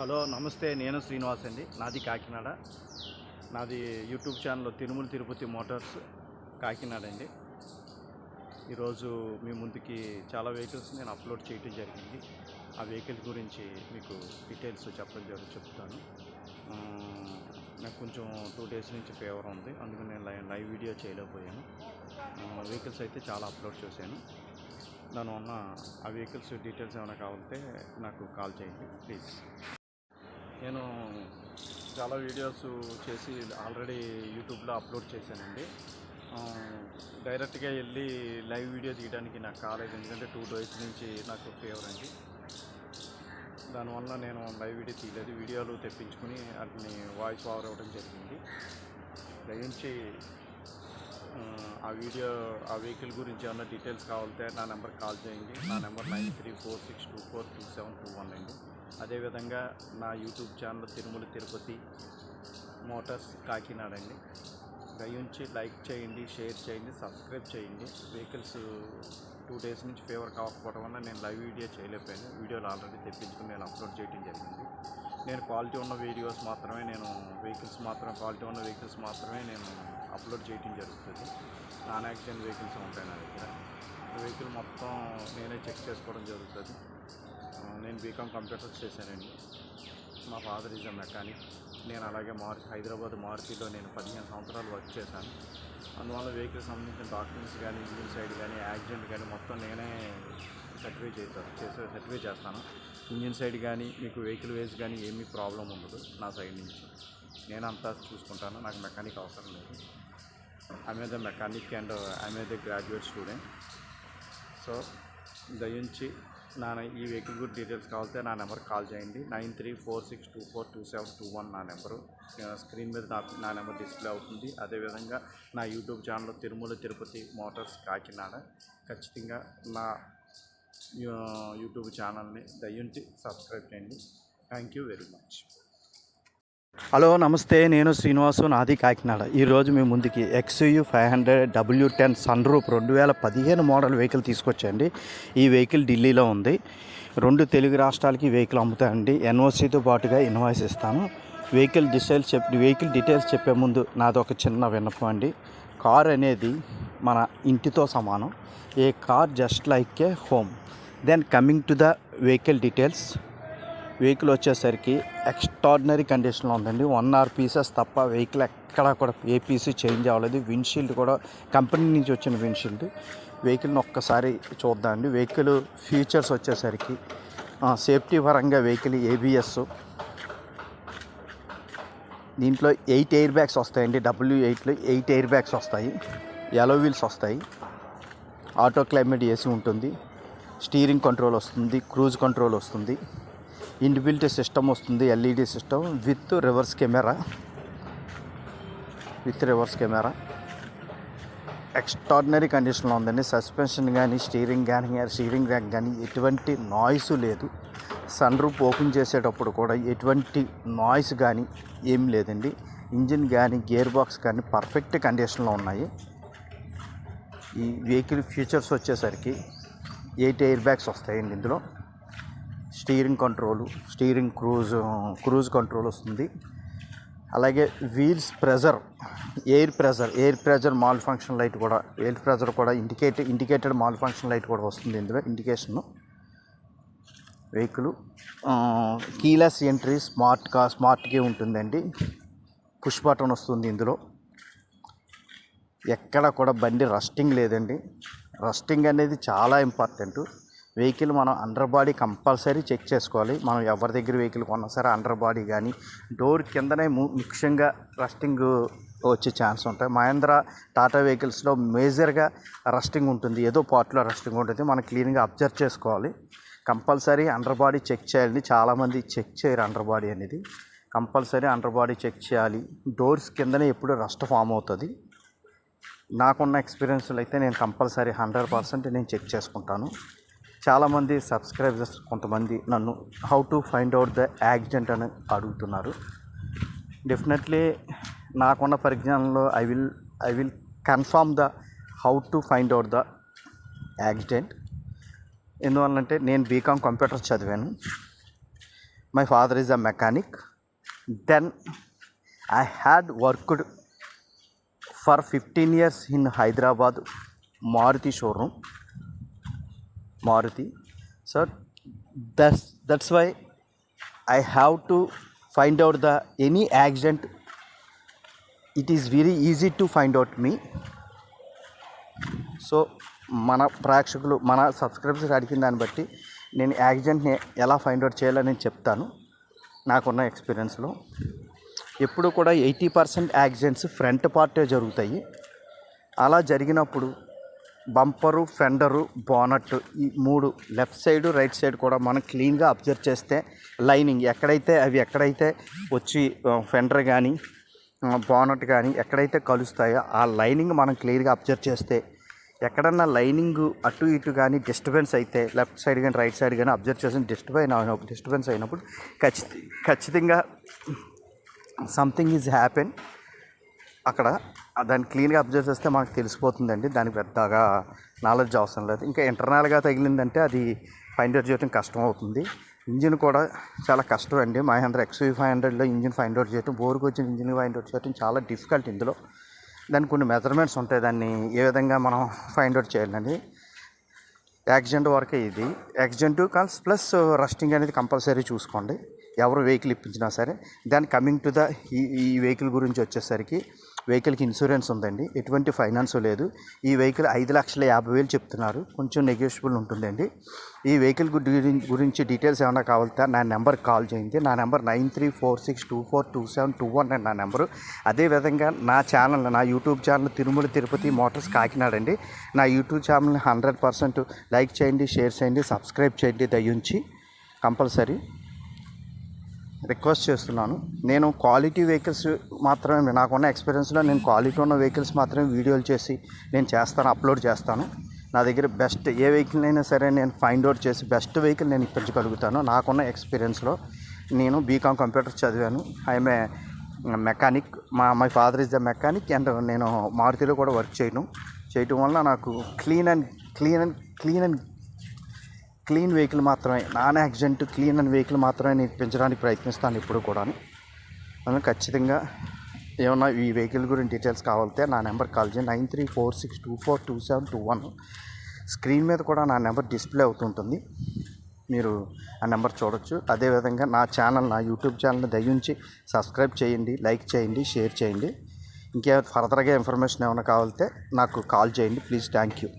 Hello నమస్తే. నేను శ్రీనివాస్ అండి. నాది కాకినాడ. నాది YouTube channel Tirumala Tirupati motors Kakinada అండి. ఈరోజు మీ ముందుకి చాలా వెహికల్స్ నేను అప్లోడ్ చేయటం జరిగింది. ఆ వెహికల్ గురించి మీకు డీటెయిల్స్ చెప్పడం జరుగు చెప్తాను. నాకు కొంచెం టూ డేస్ నుంచి ఫేవర్ ఉంది. అందుకని నేను లైవ్ లైవ్ వీడియో చేయలేకపోయాను. వెహికల్స్ అయితే చాలా అప్లోడ్ చేశాను. దానివల్ల ఆ వెహికల్స్ డీటెయిల్స్ ఏమైనా కావాలంటే నాకు కాల్ చేయండి ప్లీజ్. నేను చాలా వీడియోస్ చేసి ఆల్రెడీ యూట్యూబ్లో అప్లోడ్ చేశానండి. డైరెక్ట్గా వెళ్ళి లైవ్ వీడియో తీయడానికి నాకు కాలేదు. ఎందుకంటే టూ డేస్ నుంచి నాకు ఫేవర్ అండి. దానివల్ల నేను లైవ్ వీడియో తీయలేదు. వీడియోలు తెప్పించుకుని వాటిని వాయిస్ ఓవర్ ఇవ్వడం జరిగింది. దయించి ఆ, వీడియో ఆ వెహికల్ గురించి ఏమైనా డీటెయిల్స్ కావాలంటే నా నెంబర్ కాల్ చేయండి. నా number nine three four six two four two seven two one అండి అదేవిధంగా నా YouTube channel Tirumala Tirupati motors Kakinada అండి. దయించి లైక్ చేయండి షేర్ చేయండి సబ్స్క్రైబ్ చేయండి. వెహికల్స్ టూ డేస్ నుంచి ఫేవర్ కాకపోవడం వల్ల నేను లైవ్ వీడియో చేయలేకపోయాను. వీడియోలు ఆల్రెడీ తెప్పించుకుని నేను అప్లోడ్ చేయడం జరిగింది. నేను క్వాలిటీ ఉన్న వీడియోస్ మాత్రమే నేను వెహికల్స్ మాత్రం క్వాలిటీ ఉన్న వెహికల్స్ మాత్రమే నేను అప్లోడ్ చేయడం జరుగుతుంది. నాన్ యాక్సిడెంట్ వెహికల్స్ ఉంటాయి నా దగ్గర. వెహికల్ మొత్తం నేనే చెక్ చేసుకోవడం జరుగుతుంది. నేను బీకామ్ కంప్యూటర్స్ చేశానండి. మా ఫాదర్ ఈజ్ అ మెకానిక్ నేను అలాగే మార్చి హైదరాబాద్ మార్చిలో నేను పదిహేను సంవత్సరాలు వర్క్ చేశాను. అందువల్ల వెహికల్ సంబంధించిన డాక్యుమెంట్స్ కానీ ఇంజిన్ సైడ్ కానీ యాక్సిడెంట్ కానీ మొత్తం నేనే సర్టిఫై చేస్తాను చేసే సర్టిఫై చేస్తాను. ఇంజిన్ సైడ్ కానీ మీకు వెహికల్ వేస్ కానీ ఏమీ ప్రాబ్లం ఉండదు నా సైడ్ నుంచి. నేను అంతా చూసుకుంటాను నాకు మెకానిక్ అవసరం లేదు. I the mechanic and I the graduate student so దయించి నా ఈ వెహికల్ గురించి డీటెయిల్స్ కావాలంటే నా నెంబర్ కాల్ చేయండి. Nine three four six two four two seven two one నా నెంబరు. స్క్రీన్ మీద నా నా నెంబర్ డిస్ప్లే అవుతుంది. అదేవిధంగా నా YouTube channel Tirumala Tirupati motors Kakinada ఖచ్చితంగా నా యూట్యూబ్ ఛానల్ని దయ్యుంచి సబ్స్క్రైబ్ చేయండి. Thank you very much hello నమస్తే. నేను శ్రీనివాసు నాది కాకినాడ. ఈరోజు మీ ముందుకి XUV five hundred W ten sunroof రెండు వేల పదిహేను మోడల్ వెహికల్ తీసుకొచ్చండి ఈ వెహికల్ ఢిల్లీలో ఉంది. రెండు తెలుగు రాష్ట్రాలకి వెహికల్ అమ్ముతాయండి. ఎన్ఓసితో పాటుగా ఇన్వాయిస్ ఇస్తాను. వెహికల్ డీటెయిల్స్ చెప్ వెహికల్ డీటెయిల్స్ చెప్పే ముందు నాది ఒక చిన్న విన్నపం అండి. కార్ అనేది మన ఇంటితో సమానం. A car just like a home. Then coming to the vehicle details. Vehicle వచ్చేసరికి ఎక్స్ట్రాడినరీ కండిషన్లో ఉందండి. వన్ ఆర్ పీసెస్ తప్ప వెహికల్ ఎక్కడా కూడా ఏ పీసీ చేంజ్ అవ్వలేదు. విండ్షీల్డ్ కూడా కంపెనీ నుంచి వచ్చిన విండ్షీల్డ్ వెహికల్ని ఒక్కసారి చూద్దామండి. వెహికల్ ఫీచర్స్ వచ్చేసరికి సేఫ్టీ పరంగా వెహికల్ ఏబిఎస్ దీంట్లో ఎయిట్ ఎయిర్ బ్యాగ్స్ వస్తాయండి. డబ్ల్యూ ఎయిట్లో ఎయిట్ ఎయిర్ బ్యాగ్స్ వస్తాయి. ఎలో వీల్స్ వస్తాయి. ఆటో క్లైమేట్ ఏసీ ఉంటుంది. స్టీరింగ్ కంట్రోల్ వస్తుంది. క్రూజ్ కంట్రోల్ వస్తుంది. ఇన్బిల్ట్ సిస్టమ్ వస్తుంది LED system with reverse camera. With reverse camera. Extraordinary కండిషన్లో ఉందండి. సస్పెన్షన్ కానీ స్టీరింగ్ కానీ స్టీరింగ్ ర్యాక్ కానీ ఎటువంటి నాయిస్ లేదు. సన్ రూప్ ఓపెన్ చేసేటప్పుడు కూడా ఎటువంటి నాయిస్ కానీ ఏం లేదండి. ఇంజిన్ కానీ గేర్ బాక్స్ కానీ పర్ఫెక్ట్ కండిషన్లో ఉన్నాయి. ఈ వెహికల్ ఫీచర్స్ వచ్చేసరికి ఎయిట్ ఎయిర్ బ్యాగ్స్ వస్తాయండి ఇందులో. Steering control steering cruise cruise control వస్తుంది. అలాగే wheels pressure air pressure air pressure malfunction light కూడా ఎయిర్ ప్రెజర్ కూడా indicate indicated malfunction light కూడా వస్తుంది ఇందులో ఇండికేషన్ వెహికల్ కీలెస్ ఎంట్రీ స్మార్ట్గా స్మార్ట్గా ఉంటుందండి. పుష్ బటన్ వస్తుంది ఇందులో. ఎక్కడ కూడా బండి రస్టింగ్ లేదండి. రస్టింగ్ అనేది చాలా ఇంపార్టెంట్. వెహికల్ మనం అండర్ బాడీ కంపల్సరీ చెక్ చేసుకోవాలి. మనం ఎవరి దగ్గర వెహికల్ కొన్నా సరే అండర్ బాడీ కానీ డోర్ కిందనే ము- ముఖ్యంగా రస్టింగ్ వచ్చే ఛాన్స్ ఉంటాయి. మహేంద్ర టాటా వెహికల్స్లో మేజర్గా రస్టింగ్ ఉంటుంది. ఏదో పార్ట్లో రస్టింగ్ ఉంటుంది. మనం క్లీన్గా అబ్జర్వ్ చేసుకోవాలి. కంపల్సరీ అండర్ బాడీ చెక్ చేయాలి చాలామంది చెక్ చేయరు అండర్ బాడీ అనేది. కంపల్సరీ అండర్ బాడీ చెక్ చేయాలి. డోర్స్ కిందనే ఎప్పుడు రస్ట్ ఫామ్ అవుతుంది. నాకున్న ఎక్స్పీరియన్స్లో అయితే నేను కంపల్సరీ హండ్రెడ్ పర్సెంట్ నేను చెక్ చేసుకుంటాను. చాలామంది సబ్స్క్రైబర్స్ కొంతమంది నన్ను how to find out the accident అని అడుగుతున్నారు. డెఫినెట్లీ నాకున్న పరిజ్ఞానంలో I will I will confirm the how to find out the accident ఎందువల్లంటే నేను బీకామ్ కంప్యూటర్ చదివాను. My father is a mechanic then I had worked for fifteen years in Hyderabad Maruti showroom Maruti. So that's that's why I have to find out the any accident it is very easy to find out me so మన ప్రేక్షకులు మన subscribers అడిగిన దాన్ని బట్టి నేను యాక్సిడెంట్ని ఎలా find out చేయాలని నేను చెప్తాను. నాకున్న ఎక్స్పీరియన్స్లో ఎప్పుడు కూడా ఎయిటీ పర్సెంట్ యాక్సిడెంట్స్ ఫ్రంట్ పార్టే జరుగుతాయి. అలా జరిగినప్పుడు బంపరు ఫెండరు బోనట్ ఈ మూడు లెఫ్ట్ సైడ్ రైట్ సైడ్ కూడా మనం క్లీన్గా అబ్జర్వ్ చేస్తే లైనింగ్ ఎక్కడైతే అవి ఎక్కడైతే వచ్చి ఫెండర్ కానీ బోనట్ కానీ ఎక్కడైతే కలుస్తాయో ఆ లైనింగ్ మనం క్లియర్గా అబ్జర్వ్ చేస్తే ఎక్కడన్నా లైనింగ్ అటు ఇటు కానీ డిస్టర్బెన్స్ అయితే లెఫ్ట్ సైడ్ కానీ రైట్ సైడ్ కానీ అబ్జర్వ్ చేసిన డిస్టర్బెన్ అయినప్పుడు డిస్టర్బెన్స్ అయినప్పుడు ఖచ్చిత ఖచ్చితంగా సంథింగ్ ఈజ్ హ్యాపెన్. అక్కడ దాన్ని క్లీన్గా అబ్జర్వ్ చేస్తే మనకు తెలిసిపోతుందండి. దానికి పెద్దగా నాలెడ్జ్ అవసరం లేదు. ఇంకా ఇంటర్నల్గా తగిలిందంటే అది ఫైండ్ అవుట్ చేయడం కష్టం అవుతుంది. ఇంజిన్ కూడా చాలా కష్టం అండి. మై హండ్రెడ్ ఎక్స్వీ ఫైవ్ హండ్రెడ్లో ఇంజిన్ ఫైండ్ అవుట్ చేయడం బోర్కి వచ్చిన ఇంజిన్ ఫైండ్ అవుట్ చేయడం చాలా డిఫికల్ట్ ఇందులో. దానికి కొన్ని మెజర్మెంట్స్ ఉంటాయి. దాన్ని ఏ విధంగా మనం ఫైండ్ అవుట్ చేయాలండి యాక్సిడెంట్ వరకే ఇది. యాక్సిడెంట్ కాల్స్ ప్లస్ రస్టింగ్ అనేది కంపల్సరీ చూసుకోండి. ఎవరు వెహికల్ ఇప్పించినా సరే. దాని కమింగ్ టు ద ఈ ఈ వెహికల్ గురించి వచ్చేసరికి వెహికల్కి ఇన్సూరెన్స్ ఉందండి. ఎటువంటి ఫైనాన్స్ లేదు. ఈ వెహికల్ ఐదు లక్షల యాభై వేలు చెప్తున్నారు. కొంచెం నెగోషియబుల్ ఉంటుందండి. ఈ వెహికల్ గురించి డీటెయిల్స్ ఏమైనా కావాలంటే నా నెంబర్ కాల్ చేయండి. నా number nine three four six two four two seven two one and నా నెంబరు. అదేవిధంగా నా ఛానల్ నా YouTube channel Tirumala Tirupati motors Kakinada అండి నా యూట్యూబ్ ఛానల్ని హండ్రెడ్ పర్సెంట్ లైక్ చేయండి షేర్ చేయండి సబ్స్క్రైబ్ చేయండి దయించి కంపల్సరీ. రిక్వెస్ట్ చేస్తున్నాను. నేను క్వాలిటీ వెహికల్స్ మాత్రమే నాకున్న ఎక్స్పీరియన్స్లో నేను క్వాలిటీ ఉన్న వెహికల్స్ మాత్రమే వీడియోలు చేసి నేను చేస్తాను అప్లోడ్ చేస్తాను. నా దగ్గర బెస్ట్ ఏ వెహికల్ అయినా సరే నేను ఫైండ్ అవుట్ చేసి బెస్ట్ వెహికల్ నేను ఇప్పించగలుగుతాను. నాకున్న ఎక్స్పీరియన్స్లో నేను బీకామ్ కంప్యూటర్ చదివాను. I'm mechanic. మా my father is the mechanic and నేను మారుతిలో కూడా వర్క్ చేయను. చేయటం వల్ల నాకు clean and clean and clean and clean vehicle మాత్రమే non accident clean and vehicle మాత్రమే నేను పెంచడానికి ప్రయత్నిస్తాను ఇప్పుడు కూడా అందులో ఖచ్చితంగా ఏమన్నా ఈ వెహికల్ గురించి డీటెయిల్స్ కావాలితే నా నెంబర్ కాల్ చేయండి nine three four six two four two seven two one. Screen మీద కూడా నా నెంబర్ డిస్ప్లే అవుతుంటుంది. మీరు ఆ నెంబర్ చూడొచ్చు. అదేవిధంగా నా ఛానల్ నా యూట్యూబ్ ఛానల్ని దయించి సబ్స్క్రైబ్ చేయండి లైక్ చేయండి షేర్ చేయండి. ఇంకే ఫర్దర్గా ఇన్ఫర్మేషన్ ఏమైనా కావాలితే నాకు కాల్ చేయండి. Please thank you.